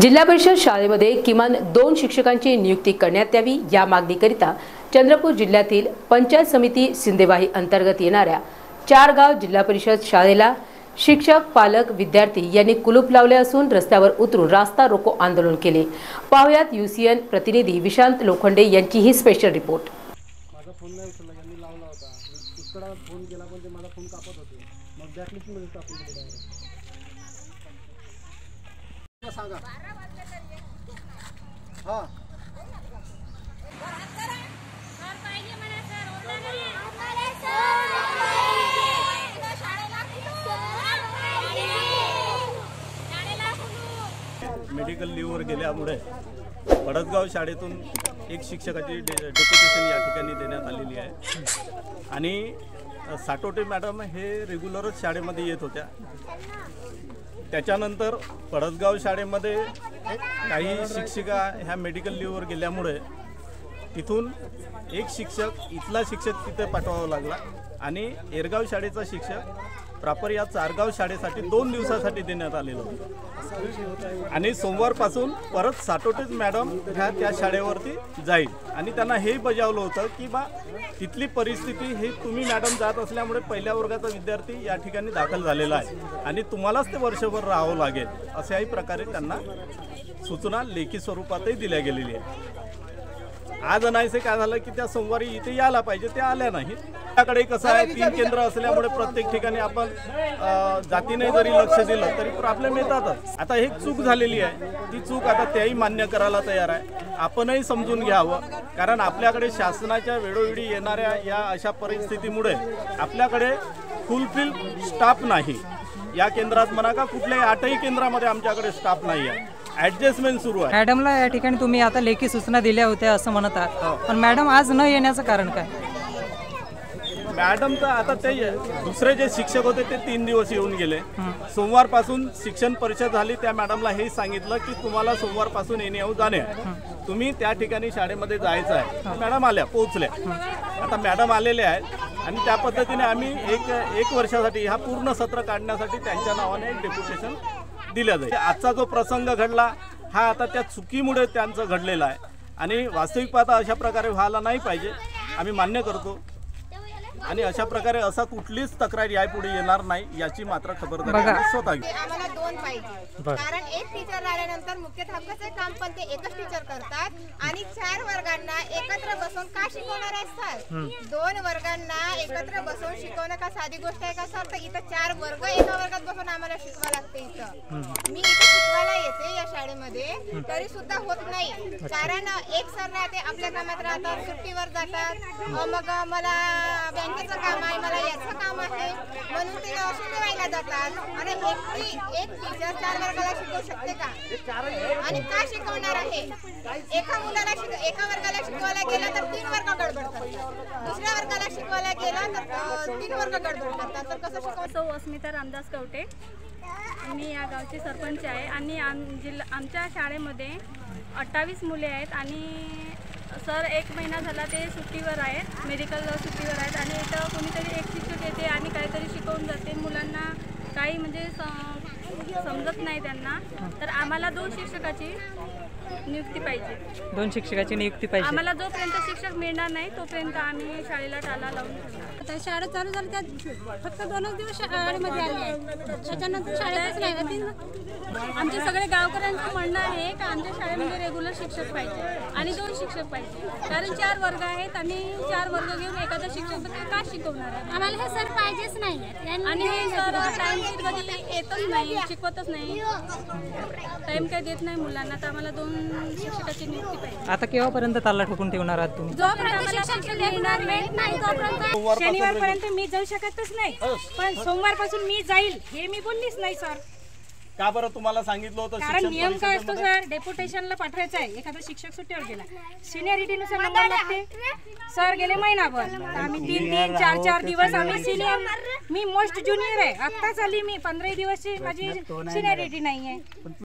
जिल्हा परिषद शाळेमध्ये किमान दोन शिक्षकांची नियुक्ती करण्यात यावी या मागणीकरिता चंद्रपूर जिल्ह्यातील पंचायत समिती सिंदेवाही अंतर्गत येणाऱ्या चार गाव जिल्हा परिषद शाळेला शिक्षक पालक विद्यार्थी यांनी कुलूप लावले असून रस्त्यावर उतरून रास्ता रोको आंदोलन केले. पाहुयात युसीएन प्रतिनिधी विशांत लोखंडे यांची ही स्पेशल रिपोर्ट माझा फोन नाही उचलला यांनी लावला होता. मी फोन केला पण ते माझा फोन कापत होते. मग बॅकलिस्टमध्ये टाकून दिले डायरेक्ट सांगा हां सर पाहिजे म्हणा सर होता नाही आम्हाला सर पाहिजे शाळेला मेडिकल लीव्हवर गेल्यामुळे पडसगाव शाळेतून एक शिक्षकाची डे डेप्युटेशन या ठिकाणी देण्यात आलेली आहे. आणि साटोटे मॅडम हे रेग्युलरच शाळेमध्ये येत होत्या. त्याच्यानंतर पडसगाव शाळेमध्ये काही शिक्षिका ह्या मेडिकल लिव्हवर गेल्यामुळे तिथून एक शिक्षक इथला शिक्षक तिथे पाठवावा लागला आणि एरगाव शाळेचा शिक्षक प्रॉपर या चारगाव शाळेसाठी दोन दिवसासाठी देण्यात आलेलं होतं. आणि सोमवारपासून परत साटोटेच मॅडम ह्या त्या शाळेवरती जाईल. आणि त्यांना हे बजावलं होतं की बा तिथली परिस्थिती ही तुम्ही मॅडम जात असल्यामुळे पहिल्या वर्गाचा विद्यार्थी या ठिकाणी दाखल झालेला आहे. आणि तुम्हालाच ते वर्षभर राहावं लागेल अशाही प्रकारे त्यांना सूचना लेखी स्वरूपातही दिल्या गेलेली आहे आज अनायसे काय झालं की त्या सोमवारी इथे यायला पाहिजे त्या आल्या नाहीत. त्याकडे कसं आहे? तीन केंद्र असल्यामुळे प्रत्येक ठिकाणी आपण जातीने जरी लक्ष दिलं तरी प्रॉब्लेम येतातच. आता ही चूक झालेली आहे. ती चूक आता त्याही मान्य करायला तयार आहे. आपणही समजून घ्यावं. कारण आपल्याकडे शासनाच्या वेळोवेळी येणाऱ्या या अशा परिस्थितीमुळे आपल्याकडे फुलफिल स्टाफ नाही. या केंद्रात म्हणा का कुठल्याही आठही केंद्रामध्ये आमच्याकडे स्टाफ नाही आहे. ऍडजस्टमेंट सुरू आहे. मॅडमला या ठिकाणी तुम्ही आता लेखी सूचना दिल्या होत्या असं म्हणत आहात. पण मॅडम आज न येण्याचं कारण काय? मॅडम तर आता ते दुसरे जे शिक्षक होते ते तीन दिवस येऊन गेले. सोमवारपासून शिक्षण परिषद झाली त्या मॅडमला हे सांगितलं की तुम्हाला सोमवारपासून येणे येऊ जाणे. तुम्ही त्या ठिकाणी शाळेमध्ये जायचं आहे. मॅडम आल्या पोहोचल्या आता मॅडम आलेले आहेत आणि त्या पद्धतीने आम्ही एक एक वर्षासाठी हा पूर्ण सत्र काढण्यासाठी त्यांच्या नावाने एक डेप्युटेशन दिलं जाईल. आजचा जो प्रसंग घडला हा आता त्या चुकीमुळे त्यांचं घडलेला आहे. आणि वास्तविक पाहता अशा प्रकारे व्हायला नाही पाहिजे. आम्ही मान्य करतो. आणि अशा प्रकारे असा कुठलीच तक्रार यापुढे येणार नाही याची मात्र खबरदारी बघा. आम्ही स्वतः घेऊ आम्हाला दोन पाहिजे. कारण एक टीचर आल्यानंतर मुख्याध्यापकाचे काम पण ते एकच टीचर करतात. आणि चार वर्गांना एकत्र बसून का शिकवणार आहेत सर दोन वर्गांना एकत्र बसून शिकवणं का साधी गोष्ट आहे का सर तर इथं चार वर्ग एका वर्गात बसून आम्हाला शिकवा लागते इथं. या तरी सुद्धा होत नाही. कारण एक सर राहते आपल्या कामात राहतात सुट्टीवर जातात. मग मला बँकेचं काम आहे मला याचं काम आहे. म्हणून ते औषध जातात. आणि एकटी एक टीचर चार वर्गाला शिकवू शकते का? आणि का शिकवणार आहे? एका मुलाला शिक एका वर्गाला शिकवायला गेला तर तीन वर्ग गडबड करतात. दुसऱ्या वर्गाला शिकवायला गेला तर तीन वर्ग गडबड करतात. तर कसं शिकवतो अस्मिता रामदास कवटे. मी या गावचे सरपंच आहे आणि आम जिल्हा आमच्या शाळेमध्ये अठ्ठावीस मुले आहेत आणि सर एक महिना झाला ते सुट्टीवर आहेत मेडिकल सुट्टीवर आहेत आणि इथं कोणीतरी एक शिक्षक येते आणि काहीतरी शिकवून जाते. मुलांना काही म्हणजे स- समजत नाही त्यांना तर आम्हाला दोन शिक्षकाची नियुक्ती पाहिजे. दोन शिक्षकाची नियुक्ती पाहिजे. आम्हाला जोपर्यंत शिक्षक मिळणार नाही तोपर्यंत आम्ही शाळेला टाला लावून ठेवणार. आता शाळा चालू झाली त्यात फक्त दोनच दिवस शाळेमध्ये आले आहे त्याच्यानंतर शाळेतच नाही तीन आमचे सगळे गावकऱ्यांचं म्हणणं आहे का आमच्या शाळेमध्ये रेग्युलर शिक्षक पाहिजे आणि दोन शिक्षक पाहिजे. कारण चार वर्ग आहेत आणि चार वर्ग घेऊन एखादा शिक्षक तर का शिकवणार आहे? आम्हाला हे सर पाहिजेच आणि हे सर टाइम कधी येतच नाही शिकवतच नाही. टाइम काही देत नाही मुलांना तर आम्हाला दोन शिक्षकाची नियुक्ती पाहिजे. आता केव्हापर्यंत ताला ठोकून ठेवणार आहात तुम्ही? शनिवारपर्यंत मी जाऊ शकतच नाही पण सोमवारपासून मी जाईल हे मी बोललीच नाही सर. का बरं तुम्हाला सांगितलं होतं कारण नियम काय असतो? सर? डेप्युटेशनला पाठवायचं आहे. एखादा शिक्षक सुट्टीवर गेला. सिनियरिटीनुसार नंबर लागते. सर गेले महिनाभर. आम्ही तीन तीन चार चार दिवस आम्ही सिनियर मी मोस्ट ज्युनियर आहे. आत्ताच आली मी. पंधरा दिवसची माझी सिनियरिटी नाही आहे